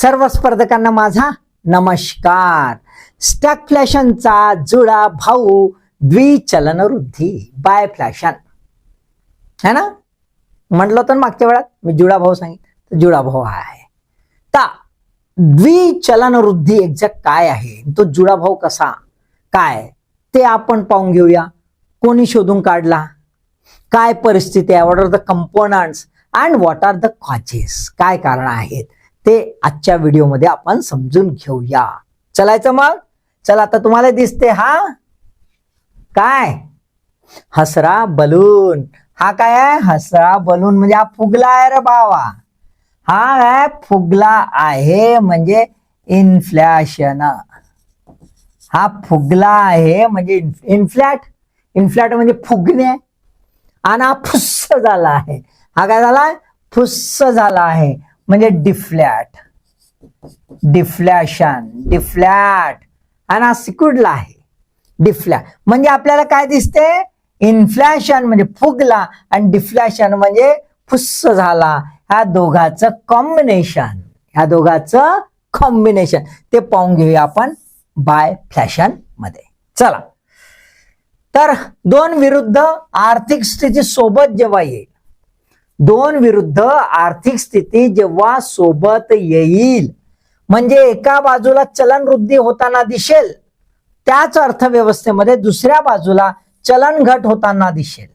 सर्व स्पर्धकांना माझा नमस्कार. स्टॅक फ्लॅशनचा जुळा भाऊ द्विचलन वृद्धी. बाय फ्लॅशन है ना? म्हटलं होतं ना मागच्या वेळात? मी जुळा भाऊ सांगितलं. जुळा भाऊ हा आहे. ता द्विचलन वृद्धी एक्झॅक्ट काय आहे? तो जुळा भाऊ कसा? काय? ते आपण पाहून घेऊया. कोणी शोधून काढला? काय परिस्थिती आहे? What are the components and what are the causes काय कारण आहेत? ते आजच्या व्हिडिओमध्ये आपण समजून घेऊया. चलायचं मग? चला आता तुम्हाला दिसते हा? काय? हसरा बलून. हा काय आहे? हसरा बलून म्हणजे हा फुगला आहे रे बावा हा काय? फुगला आहे म्हणजे इन्फ्लॅशन. हा फुगला आहे म्हणजे इन्फ्लॅट. इन्फ्लॅट म्हणजे फुगणे. आणि हा फुस्स झाला आहे. हा काय झाला? फुस्स झाला आहे. म्हणजे डिफ्लॅट. डिफ्लॅशन. डिफ्लॅट. आणि हा सिकुडला आहे. डिफ्लॅ म्हणजे आपल्याला काय दिसते? इन्फ्लॅशन म्हणजे फुगला आणि डिफ्लॅशन म्हणजे फुस्स झाला. ह्या दोघाचं कॉम्बिनेशन. ह्या दोघाचं कॉम्बिनेशन. ते पाहून घेऊया आपण बाय फ्लॅशनमध्ये. चला. तर दोन विरुद्ध आर्थिक स्थिती सोबत जेव्हा येईल दोन विरुद्ध आर्थिक स्थिती जेव्हा सोबत येईल म्हणजे एका बाजूला चलन वृद्धी होताना दिसेल त्याच अर्थव्यवस्थेमध्ये दुसऱ्या बाजूला चलन घट होताना दिसेल.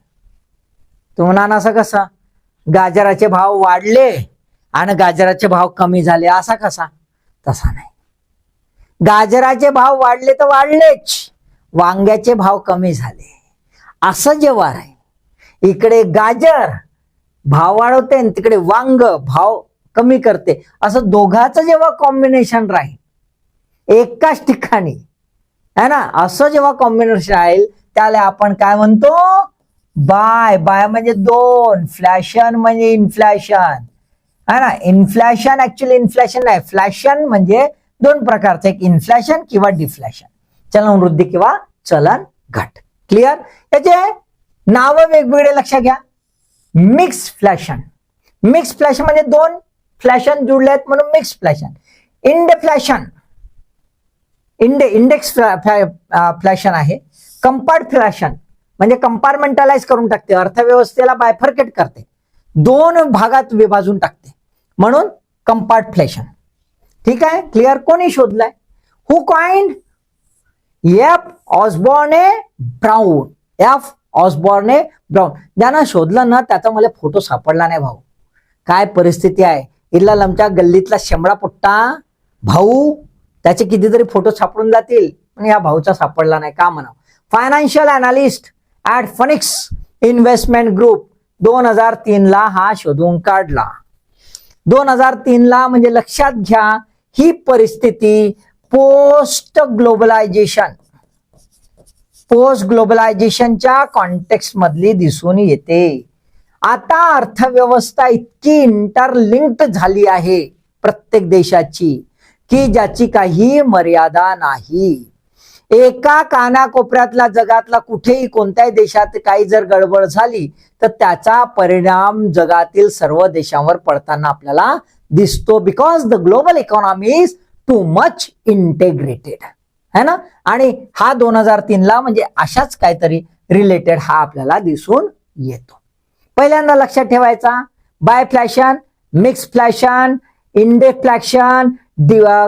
तुम्हाला असं कसं? गाजराचे भाव वाढले आणि गाजराचे भाव कमी झाले असा कसा? तसा नाही. गाजराचे भाव वाढले तर वाढलेच वांग्याचे भाव कमी झाले. असं जेव्हा राहील इकडे गाजर भाव वाढवते आणि तिकडे वांग भाव कमी करते. असं दोघाचं जेव्हा कॉम्बिनेशन राहील एकाच ठिकाणी है ना? असं जेव्हा कॉम्बिनेशन राहील त्याला आपण काय म्हणतो? बाय बाय म्हणजे दोन फ्लॅशन म्हणजे इन्फ्लॅशन है ना? इन्फ्लॅशन ऍक्च्युली इन्फ्लॅशन नाही. फ्लॅशन म्हणजे दोन प्रकारचं एक इन्फ्लॅशन किंवा डिफ्लॅशन चलन वृद्धी किंवा चलन घट. क्लिअर याचे नाव वेगवेगळे लक्षात घ्या. मिक्स फ्लॅशन. मिक्स फ्लॅशन म्हणजे दोन फ्लॅशन जुडले आहेत म्हणून मिक्स फ्लॅशन. इंड फ्लॅशन. इंडे इंडेक्स फ्लॅशन आहे. कंपार्ट फ्लॅशन म्हणजे कंपार्टमेंटलाइज करून टाकते. अर्थव्यवस्थेला बायफर्केट करते. दोन भागात विभाजून टाकते. म्हणून कंपार्ट फ्लॅशन. ठीक आहे? क्लिअर? कोणी शोधलाय? Who coined F Osborne Brown F Osborne Brown. ज्यांना शोधलं ना त्याचा मला फोटो सापडला नाही भाऊ. काय परिस्थिती आहे? इल्ला लमच्या गल्लीतला शेंबडा पुट्टा भाऊ त्याचे कितीतरी फोटो सापडून जातील. पण या भाऊचा सापडला नाही का म्हणा financial analyst at Phoenix investment group दोन हजार तीनला हा शोधून काढला. दोन हजार तीनला म्हणजे लक्षात घ्या ही परिस्थिती पोस्ट ग्लोबलायझेशन पोस्ट ग्लोबलायझेशनच्या कॉन्टेक्स्ट मधली दिसून येते. आता अर्थव्यवस्था इतकी इंटरलिंक्ड झाली आहे प्रत्येक देशाची की ज्याची काही मर्यादा नाही. एका कानाकोपऱ्यातला जगातला कुठेही कोणत्याही देशात काही जर गडबड झाली तर त्याचा परिणाम जगातील सर्व देशांवर पडताना आपल्याला दिसतो because the global economy is too much integrated है ना? आणि हा दोन हजार तीनला म्हणजे अशाच काहीतरी रिलेटेड हा आपल्याला दिसून येतो. पहिल्यांदा लक्षात ठेवायचा बाय फ्लॅशन मिक्स फ्लॅशन इंडेफ्लॅशन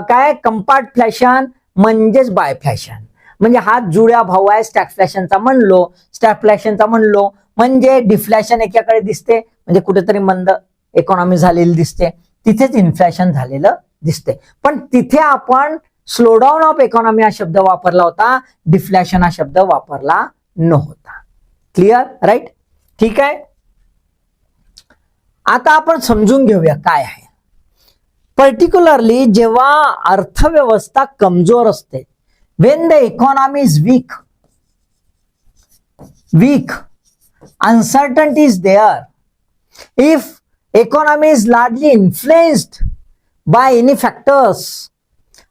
काय? कंपार्ट फ्लॅशन म्हणजेच बाय फ्लॅशन म्हणजे हा जुळ्या भाऊ आहे स्टॅगफ्लॅशनचा म्हणलो स्टॅगफ्लॅशनचा म्हणलो म्हणजे डिफ्लॅशन एकाकडे दिसते म्हणजे कुठेतरी मंद इकॉनॉमी झालेली दिसते तिथेच इन्फ्लॅशन झालेलं दिसते. पण तिथे आपण स्लोडाऊन ऑफ इकॉनॉमी हा शब्द वापरला होता. डिफ्लॅशन हा शब्द वापरला नव्हता. क्लिअर राईट ठीक आहे? आता आपण समजून घेऊया काय आहे. पर्टिक्युलरली जेव्हा अर्थव्यवस्था कमजोर असते when the economy is weak weak uncertainty is there if economy is largely influenced by any factors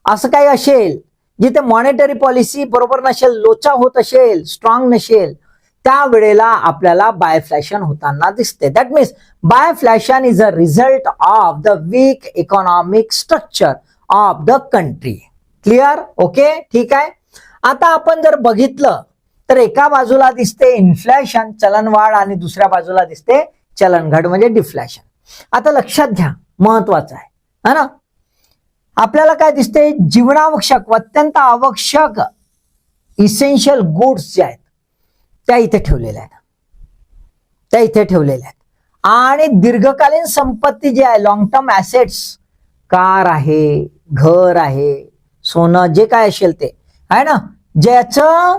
असं काही असेल जिथे मॉनिटरी पॉलिसी बरोबर नसेल लोचा होत असेल स्ट्रॉंग नसेल त्यावेळेला आपल्याला बायफ्लॅशन होताना दिसते. That means biflation is a result of the weak economic structure of the country clear okay ठीक आहे? आता आपण जर बघितलं तर एका बाजूला दिसते इन्फ्लॅशन चलनवाढ आणि दुसऱ्या बाजूला दिसते चलनघट म्हणजे डिफ्लॅशन आता लक्षात घ्या महत्वाचं आहे. है ना? आपल्याला काय दिसते जीवनावश्यक व अत्यंत आवश्यक इसेन्शियल गुड्स जे आहेत त्या इथे ठेवलेल्या आहेत. त्या इथे ठेवलेल्या आहेत. आणि दीर्घकालीन संपत्ती जी आहे लॉंग टर्म ऍसेट्स कार आहे घर आहे सोनं जे काय असेल ते आहे ना? ज्याचं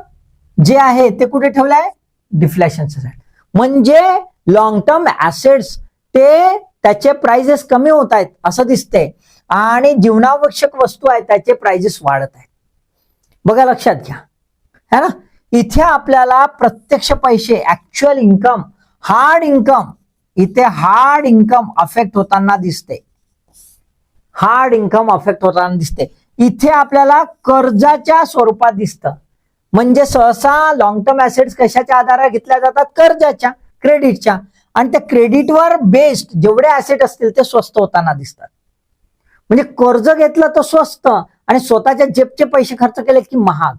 जे आहे ते कुठे ठेवलं आहे डिफ्लॅशनच्या साईड म्हणजे लॉंग टर्म ऍसेट्स ते त्याचे प्राइजेस कमी होत आहेत असं दिसते आणि जीवनावश्यक वस्तू आहेत त्याचे प्राइजेस वाढत आहेत. बघा लक्षात घ्या. है ना? इथे आपल्याला प्रत्यक्ष पैसे ऍक्च्युअल इन्कम हार्ड इन्कम इथे हार्ड इन्कम अफेक्ट होताना दिसते. हार्ड इन्कम अफेक्ट होताना दिसते. इथे आपल्याला कर्जाच्या स्वरूपात दिसतं. म्हणजे सहसा लॉंग टर्म ऍसेट्स कशाच्या आधारे घेतल्या जातात? कर्जाच्या क्रेडिटच्या आणि त्या क्रेडिटवर बेस्ड जेवढे ऍसेट असतील ते स्वस्त होताना दिसतात. म्हणजे कर्ज घेतलं तर स्वस्त आणि स्वतःच्या जेबचे पैसे खर्च केले की महाग.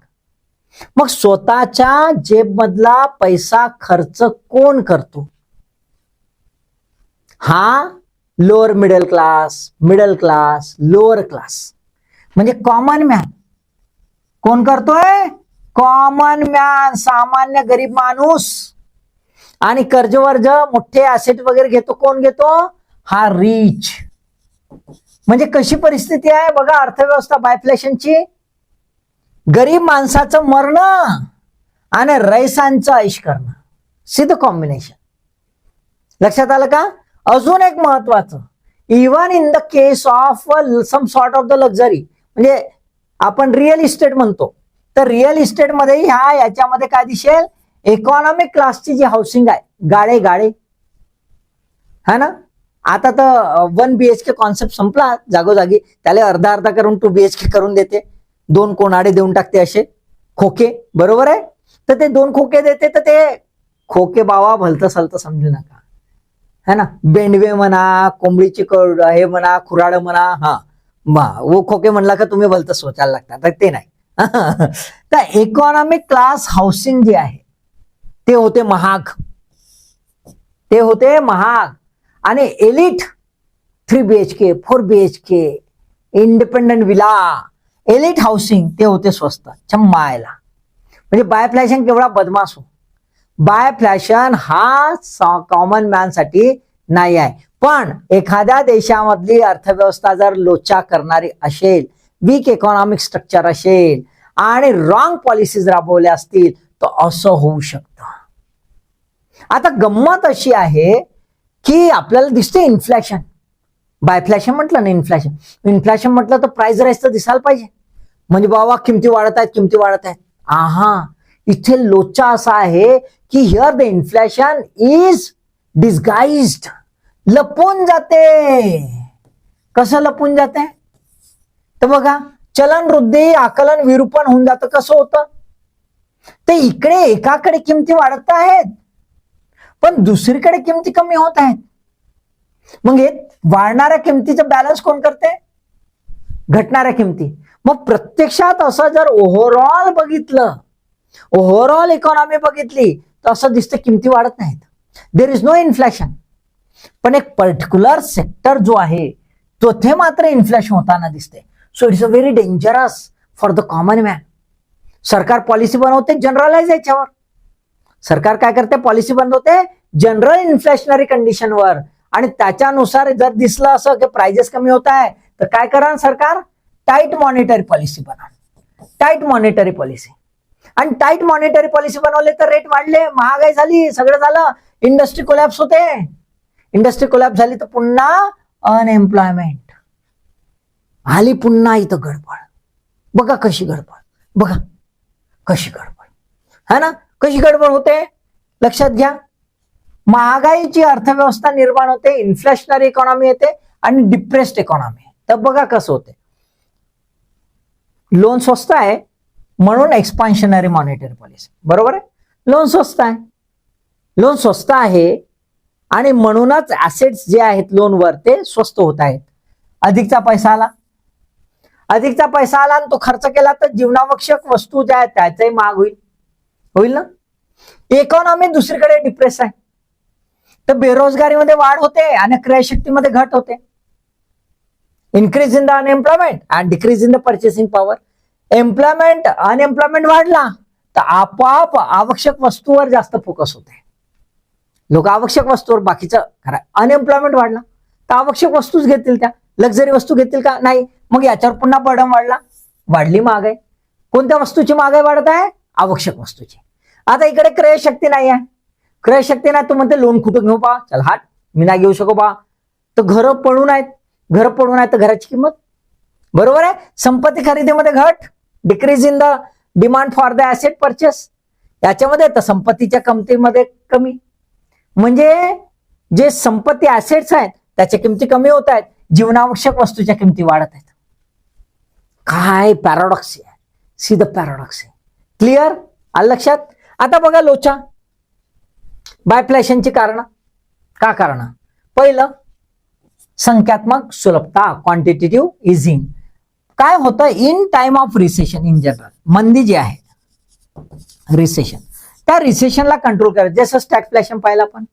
मग स्वतःच्या जेबमधला पैसा खर्च कोण करतो? हा lower middle class middle class lower class म्हणजे कॉमन मॅन कोण करतोय? कॉमन मॅन सामान्य गरीब माणूस. आणि कर्ज वर्ज मोठे ऍसेट वगैरे घेतो कोण घेतो? हा रिच म्हणजे कशी परिस्थिती आहे? बघा अर्थव्यवस्था बायफ्लेशनची गरीब माणसाचं मरणं आणि रैसांचं ऐश करणं सिद्ध कॉम्बिनेशन लक्षात आलं का? अजून एक महत्वाचं. Even in the case of some sort of the luxury म्हणजे आपण रिअल इस्टेट म्हणतो. तर रिअल इस्टेटमध्ये ह्या याच्यामध्ये काय दिसेल? इकॉनॉमिक क्लासची जी हाऊसिंग आहे. गाळे गाळे हा ना? आता तर one B H K concept संपला जागोजागी. त्याला अर्धा अर्धा करून टू बी एच के करून देते. दोन कोणाडे देऊन टाकते असे. खोके बरोबर आहे? तर ते दोन खोके देते तर ते खोके बावा भलतं सलतं समजू नका. है ना? बेंडवे म्हणा कोंबडीची कड हे म्हणा खुराड म्हणा हा. वो खोके म्हणला का तुम्ही भलतं सोचायला लागतात तर ते नाही. तर इकॉनॉमिक क्लास हाऊसिंग जे आहे ते होते महाग. ते होते महाग. आणि elite three B H K four B H K independent villa elite housing ते होते स्वस्त चम्मायला म्हणजे बायफ्लॅशन केवढा बदमाश हो. बायफ्लॅशन हा कॉमन मॅनसाठी नाही आहे. पण एखाद्या देशामधली अर्थव्यवस्था जर लोचा करणारी असेल वीक इकॉनॉमिक स्ट्रक्चर असेल आणि रॉंग पॉलिसीज राबवल्या असतील तर असं होऊ शकतं. आता गंमत अशी आहे की आपल्याला दिसते इन्फ्लॅशन बायफ्लॅशन म्हटलं ना इन्फ्लॅशन इन्फ्लॅशन म्हटलं तर प्राइस राईस तर दिसायला पाहिजे. म्हणजे बाबा किमती वाढत आहेत किमती वाढत आहेत. आहा इथे लोचा असा आहे की here the inflation is disguised लपून जाते. कसं लपून जाते? तर बघा चलन वृद्धी आकलन विरूपण होऊन जातं. कसं होतं? ते इकडे एकाकडे किमती वाढत आहेत. पण दुसरीकडे किमती कमी होत आहेत. मग हे वाढणाऱ्या किमतीचं बॅलन्स कोण करते? घटणाऱ्या किमती. मग प्रत्यक्षात असं जर ओव्हरऑल बघितलं ओव्हरऑल इकॉनॉमी बघितली तर असं दिसतं किमती वाढत नाहीत. देर इज नो इन्फ्लॅशन पण एक पर्टिक्युलर सेक्टर जो आहे तो ते मात्र इन्फ्लॅशन होताना दिसते. So it's a very dangerous for the common man सरकार पॉलिसी बनवते जनरलाइज याच्यावर. सरकार काय करते? पॉलिसी बनवते जनरल इन्फ्लेशनरी कंडिशनवर आणि त्याच्यानुसार जर दिसलं असं की प्राइजेस कमी होत आहे तर काय करा सरकार? टाईट मॉनिटरी पॉलिसी बनवा. टाईट मॉनिटरी पॉलिसी आणि टाईट मॉनिटरी पॉलिसी बनवले तर रेट वाढले. महागाई झाली. सगळं झालं. इंडस्ट्री कोलॅप्स होते. इंडस्ट्री कोलॅप्स झाली तर पुन्हा अनएम्प्लॉयमेंट आली पुन्हा इथं गडबड. बघा कशी गडबड. बघा कशी गडबड. है ना? कशी गडबड होते? लक्षात घ्या. महागाईची अर्थव्यवस्था निर्माण होते इन्फ्लेशनरी इकॉनॉमी येते आणि डिप्रेस्ड इकॉनॉमी तर बघा कसं होते. लोन स्वस्त आहे म्हणून एक्सपान्शनरी मॉनिटरी पॉलिसी बरोबर आहे? लोन स्वस्त आहे. लोन स्वस्त आहे आणि म्हणूनच ऍसेट्स जे आहेत लोनवर ते स्वस्त होत आहेत. अधिकचा पैसा आला. अधिकचा पैसा आला आणि तो खर्च केला तर जीवनावश्यक वस्तू ज्या आहेत त्याचाही महाग होईल. होईल ना? इकॉनॉमी दुसरीकडे डिप्रेस आहे. तर बेरोजगारीमध्ये वाढ होते आणि क्रयशक्तीमध्ये घट होते. Increase in the unemployment and decrease in the purchasing power employment unemployment वाढला तर आपोआप आवश्यक वस्तूवर जास्त फोकस होते. लोक आवश्यक वस्तूवर बाकीचं खरं अनएम्प्लॉयमेंट वाढला. तर आवश्यक वस्तूच घेतील त्या. लक्झरी वस्तू घेतील का? नाही. मग याच्यावर पुन्हा बर्डन वाढला. वाढली महागाई. कोणत्या वस्तूची महागाई वाढत आहे? आवश्यक वस्तूची. आता इकडे क्रयशक्ती नाही आहे क्रयशक्ती नाही तू म्हणते लोन कुठं घेऊ बा? चल हाट. मी नाही घेऊ शकू बा. तर घरं पडून आहेत घरं पडून आहेत तर घराची किंमत? बरोबर आहे? संपत्ती खरेदीमध्ये घट decrease in the demand for the asset purchase याच्यामध्ये तर संपत्तीच्या किमतीमध्ये कमी. म्हणजे जे संपत्ती ऍसेट्स आहेत त्याच्या किमती कमी होत आहेत. जीवनावश्यक वस्तूच्या किमती वाढत आहेत. काय पॅराडॉक्स आहे? सी द पॅराडॉक्स आहे. क्लिअर आलं लक्षात? आता बघा लोचा. बायफ्लॅशनची कारण. का कारण? पहिलं संख्यात्मक सुलभता क्वांटिटेटिव्ह इझिंग काय होतं? In time of recession in general मंदी जी आहे. रिसेशन त्या रिसेशनला कंट्रोल करायचं. जसं स्टॅगफ्लॅशन पाहिलं आपण.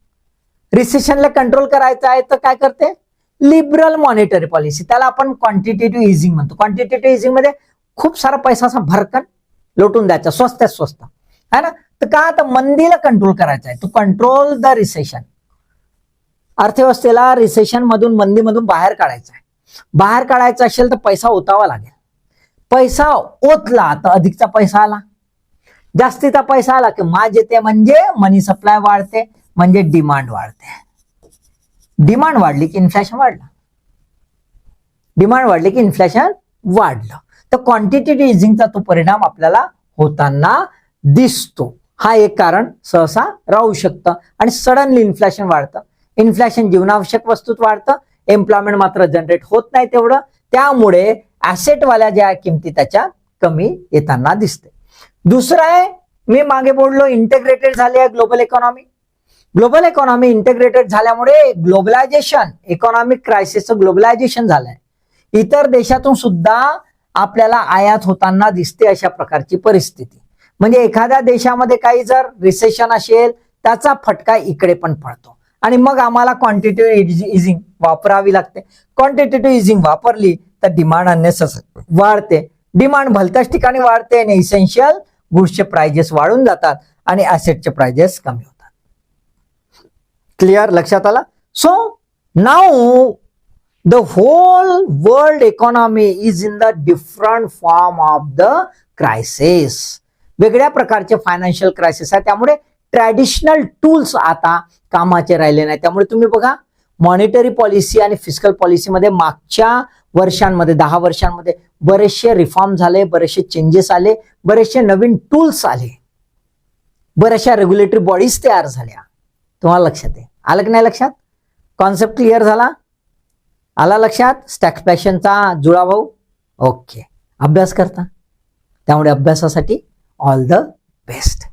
रिसेशनला कंट्रोल करायचं आहे तर काय करते? लिबरल मॉनिटरी पॉलिसी त्याला आपण क्वांटिटेटिव्ह इझिंग म्हणतो. क्वांटिटेटिव्ह इझिंगमध्ये खूप सारा पैसा असा भरकन लोटून द्यायचा. स्वस्तात स्वस्त. है ना? तर का आता मंदीला कंट्रोल करायचा आहे? टू कंट्रोल द रिसेशन अर्थव्यवस्थेला रिसेशन मधून मंदीमधून बाहेर काढायचं आहे. बाहेर काढायचं असेल तर पैसा ओतावा लागेल. पैसा ओतला तर अधिकचा पैसा आला. जास्तीचा पैसा आला की माज येते म्हणजे मनी सप्लाय वाढते म्हणजे डिमांड वाढते. डिमांड वाढली की इन्फ्लेशन वाढलं. डिमांड वाढली की इन्फ्लेशन वाढलं. तर क्वांटिटेटिव्ह इझिंगचा तो परिणाम आपल्याला होताना दिसतो. हा एक कारण सहसा राहू शकतं. आणि सडनली इन्फ्लेशन वाढतं. इन्फ्लेशन जीवनावश्यक वस्तूत वाढतं. एम्प्लॉयमेंट मात्र जनरेट होत नाही तेवढं. त्यामुळे ऍसेटवाल्या ज्या किमती त्याच्या कमी येताना दिसते. दुसरं आहे मी मागे बोललो इंटेग्रेटेड झाली आहे global economy global economy integrated झाल्यामुळे ग्लोबलायझेशन इकॉनॉमिक क्रायसिसचं ग्लोबलायझेशन झालंय. इतर देशातून सुद्धा आपल्याला आयात होताना दिसते अशा प्रकारची परिस्थिती. म्हणजे एखाद्या देशामध्ये काही जर रिसेशन असेल त्याचा फटका इकडे पण पडतो. आणि मग आम्हाला क्वांटिटेटिव्ह इझिंग वापरावी लागते. क्वांटिटेटिव्ह इझिंग वापरली तर डिमांड अननेसेसरी वाढते. डिमांड भलत्याच ठिकाणी वाढते आणि इसेन्शियल गुड्सचे प्राइजेस वाढून जातात आणि ॲसेटचे प्राइजेस कमी होतात. क्लिअर लक्षात आला? So now the whole world economy is in the different form of the crisis वेगळ्या प्रकारचे फायनान्शियल क्रायसिस आहे त्यामुळे ट्रॅडिशनल टूल्स आता कामाचे राहिले नाही त्यामुळे तुम्ही बघा मॉनिटरी पॉलिसी आणि फिजिकल पॉलिसीमध्ये मागच्या वर्षांमध्ये दहा वर्षांमध्ये बरेचसे रिफॉर्म झाले बरेचसे चेंजेस आले बरेचसे नवीन टूल्स आले. बऱ्याचशा रेग्युलेटरी बॉडीज तयार झाल्या. तुम्हाला लक्षात आहे. आलं की नाही लक्षात? कॉन्सेप्ट क्लिअर झाला? आला लक्षात? स्टॅक्सपॅशनचा जुळा भाऊ? ओके अभ्यास करता. त्यामुळे अभ्यासासाठी all the best.